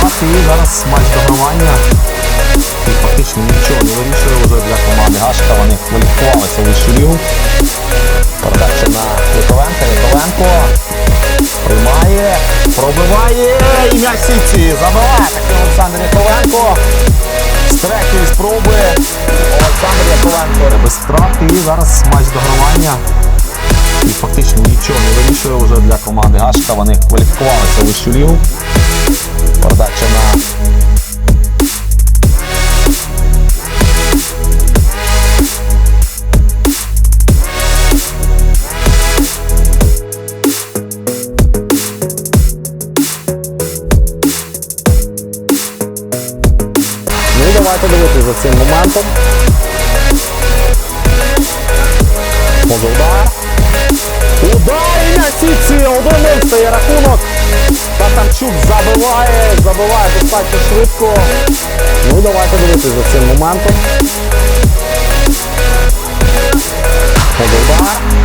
страт і зараз матч догравання. І фактично нічого не вирішує вже для команди Гашка. Вони кваліфікувалися в вищу. Передача на Яковенка. Яковенко приймає, пробиває і м'яч сітці. Забиває такий Олександр Яковенко. З третьої спроби Олександр Яковенко. Без втрат і зараз матч догравання. І фактично нічого не вирішує вже для команди Гашка. Вони кваліфікувалися в вищу лігу. Передача на Ну і давайте дивитися за цим моментом. Може удар. Удар і на сітці! Один стає рахунок. Татарчук забиває, забиває достатньо швидко. Ну давайте дивитися за цим моментом. Удар.